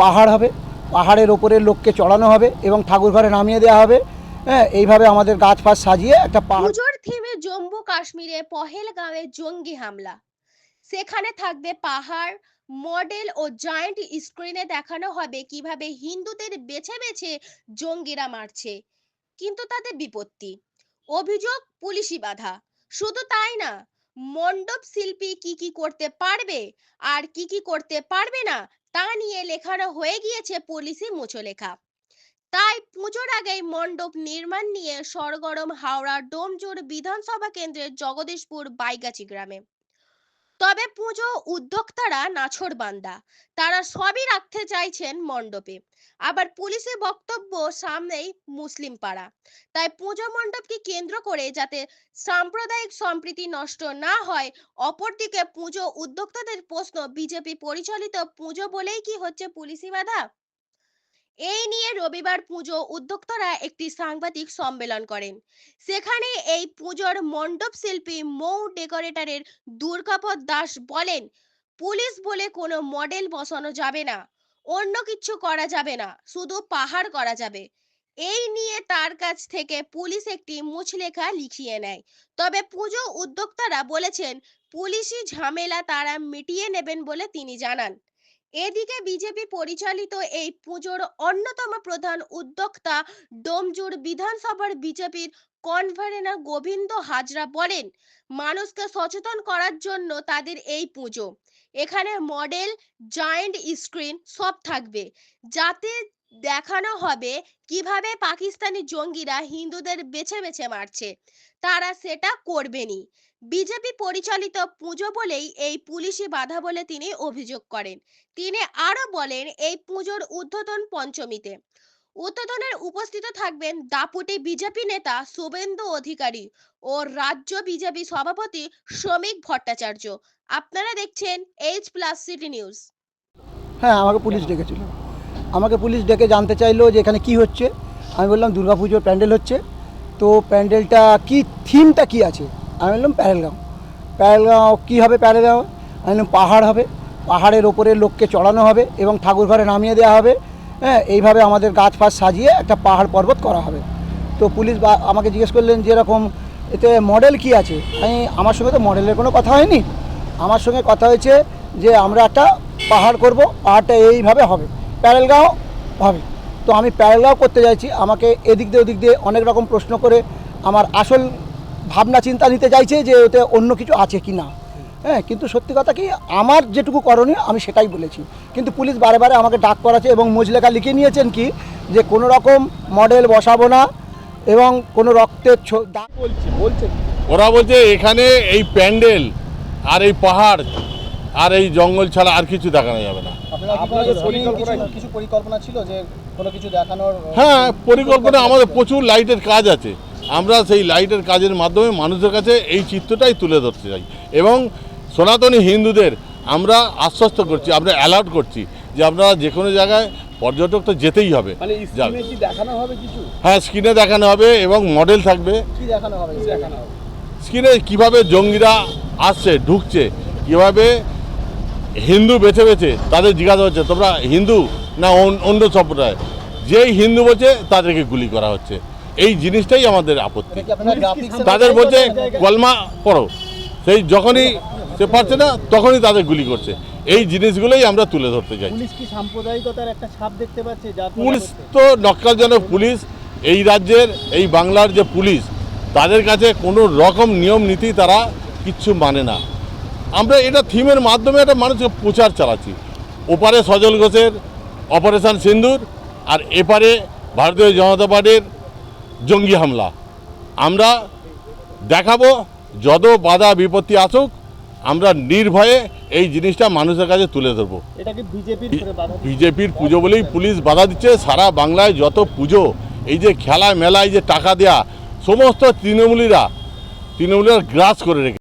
পাহাড় হবে, পাহাড়ের ওপরে লোককে চড়ানো হবে এবং ঠাকুর ঘরে নামিয়ে দেওয়া হবে। হ্যাঁ এইভাবে আমাদের গাছ ফাছ সাজিয়ে একটা পাহাড় থিমে জম্মু কাশ্মীরে পহেলগাঁওয়ে জঙ্গি হামলা। সেখানে থাকবে পাহাড় মডেল ও জয়েন্ট স্ক্রিনে দেখানো হবে কীভাবে হিন্দুদের বেছে বেছে জঙ্গিরা মারছে। কিন্তু তাতে বিপত্তি। অভিযোগ পুলিশি বাধা। শুধু তাই না মণ্ডপ শিল্পী কি কি করতে পারবে আর কি কি করতে পারবে না, তা নিয়ে লেখানো হয়ে গিয়েছে পুলিশি মুচলেখা। তাই পুজোর আগেই মণ্ডপ নির্মাণ নিয়ে সরগরম হাওড়া ডোমজুর বিধানসভা কেন্দ্রের জগদীশপুর বাইগাছি গ্রামে। তবে পুজো উদ্যোক্তারা নাছরবান্দা তারা সবই রাখতে চাইছেন মণ্ডপে। আবার পুলিশের বক্তব্য সামনেই মুসলিম পাড়া। তাই পুজো মণ্ডপকে কেন্দ্র করে যাতে সাম্প্রদায়িক সম্প্রীতি নষ্ট না হয়, অপরদিকে পুজো উদ্যোক্তাদের প্রশ্ন, বিজেপি পরিচালিত পুজো বলেই কি হচ্ছে পুলিশি বাধা? এই নিয়ে রবিবার পুজো উদ্যোক্তারা একটি সাংবাদিক সম্মেলন করেন। সেখানে এই পুজোর মণ্ডপ শিল্পী মৌ ডেকোরেটরের দুর্গাপদ দাস বলেন, পুলিশ বলে কোনো মডেল বসানো যাবে না, অন্য কিছু করা যাবে না, শুধু পাহাড় করা যাবে। এই নিয়ে তার কাছ থেকে পুলিশ একটি মুচলেখা লিখিয়ে নেয়। তবে পুজো উদ্যোক্তারা বলেছেন, পুলিশি ঝামেলা তারা মিটিয়ে নেবেন বলে তিনি জানান। এদিকে বিজেপি পরিচালিত এই পুজোর অন্যতম প্রধান উদ্যোক্তা ডোমজুর বিধানসভার বিজেপির কনভেনার গোবিন্দ হাজরা বলেন, মানুষকে সচেতন করার জন্য তাদের এই পুজো। এখানে মডেল, জায়েন্ট স্ক্রিন সব থাকবে। যাতে দেখানো হবে কীভাবে পাকিস্তানি জঙ্গিরা হিন্দুদের বেছে বেছে মারছে। তারা সেটা করবেনি বিজেপি পরিচালিত পুজো বলেই এই পুলিশি বাধা বলে তিনি অভিযোগ করেন। তিনি আরও বলেন এই পুজোর উদ্বোধন পঞ্চমীতে। উদ্বোধনের উপস্থিত থাকবেন দাপুটে বিজেপি নেতা শুভেন্দু অধিকারী ও রাজ্য বিজেপি সভাপতি শ্রমিক ভট্টাচার্য। আপনারা দেখছেন এইচ প্লাস সিটি নিউজ হ্যাঁ আমাকে পুলিশ ডেকেছিল। আমাকে পুলিশ ডেকে জানতে চাইলো যে এখানে কি হচ্ছে। আমি বললাম দুর্গাপুজোর প্যান্ডেল হচ্ছে। তো প্যান্ডেলটা কি, থিমটা কি আছে? আমি বললাম, প্যারেলগাঁও। প্যারেলগাঁও কী হবে প্যারেলগাঁও? আমি বললাম, পাহাড় হবে। পাহাড়ের ওপরে লোককে চড়ানো হবে এবং ঠাকুর ঘরে নামিয়ে দেওয়া হবে। হ্যাঁ এইভাবে আমাদের গাছ ফাছ সাজিয়ে একটা পাহাড় পর্বত করা হবে। তো পুলিশ আমাকে জিজ্ঞেস করলেন যে এরকম, এতে মডেল কি আছে? আমি, আমার সঙ্গে তো মডেলের কোনো কথা হয়নি। আমার সঙ্গে কথা হয়েছে যে আমরা একটা পাহাড় করব, পাহাড়টা এইভাবে হবে। প্যারেলগাঁও হবে তো আমি প্যারেলগাঁও করতে চাইছি আমাকে এদিক দিয়ে ওদিক দিয়ে অনেক রকম প্রশ্ন করে আমার আসল ভাবনা, চিন্তা নিতে চাইছে যে ওতে অন্য কিছু আছে কি না। হ্যাঁ কিন্তু সত্যি কথা কি, আমার যেটুকু করণীয় আমি সেটাই বলেছি। কিন্তু পুলিশ বারে বারে আমাকে ডাক করাছে এবং মজলেখা লিখে নিয়েছেন কি, যে কোনো রকম মডেল বসাবো না এবং কোনো রক্তের দাগ বলছি, বলছে। ওরা বলছে এখানে এই প্যান্ডেল আর এই পাহাড় আর এই জঙ্গল ছাড়া আর কিছু দেখানো যাবে না। আপনাদের পরিকল্পনা কিছু পরিকল্পনা ছিল যে কোনো কিছু দেখানোর হ্যাঁ পরিকল্পনা আমাদের প্রচুর লাইটের কাজ আছে। আমরা সেই লাইটের কাজের মাধ্যমে মানুষের কাছে এই চিত্রটাই তুলে ধরতে চাই। এবং সনাতনী হিন্দুদের আমরা আশ্বস্ত করছি আমরা অ্যালার্ট করছি যে আপনারা যে কোনো জায়গায় পর্যটক তো যেতেই হবে। মানে হ্যাঁ স্ক্রিনে দেখানো হবে এবং মডেল থাকবে। কি দেখানো হবে? দেখানো হবে? স্ক্রিনে কীভাবে জঙ্গিরা আসছে ঢুকছে কীভাবে হিন্দু বেছে বেছে তাদের জিজ্ঞাসা হচ্ছে তোমরা হিন্দু না অন- অন্য সম্প্রদায়? যেই হিন্দু বলছে তাদেরকে গুলি করা হচ্ছে। এই জিনিসটাই আমাদের আপত্তি। তাদের বলছে কলমা পড়ো। সেই যখনই সে পারছে না তখনই তাদের গুলি করছে। এই জিনিসগুলোই আমরা তুলে ধরতে চাই পুলিশ কি সাম্প্রদায়িকতার একটা ছাপ দেখতে পাচ্ছে? যার ফলে পুলিশ তো নক্কালজনক পুলিশ। এই রাজ্যের এই বাংলার যে পুলিশ তাদের কাছে কোনো রকম নিয়ম নীতি তারা কিচ্ছু মানে না। আমরা এটা থিমের মাধ্যমে একটা মানুষকে প্রচার চালাচ্ছি। ওপারে সজল ঘোষের অপারেশন সিন্দুর আর এপারে ভারতীয় জনতা পার্টির জঙ্গি হামলা। আমরা দেখাবো যত বাধা বিপত্তি আসুক আমরা নির্ভয়ে এই জিনিসটা মানুষের কাছে তুলে ধরবো? বিজেপির পুজো বলেই পুলিশ বাধা দিচ্ছে। সারা বাংলায় যত পুজো এই যে খেলা মেলায় যে টাকা দেয়া সমস্ত তৃণমূলীরা তৃণমূলীরা গ্রাস করে রেখে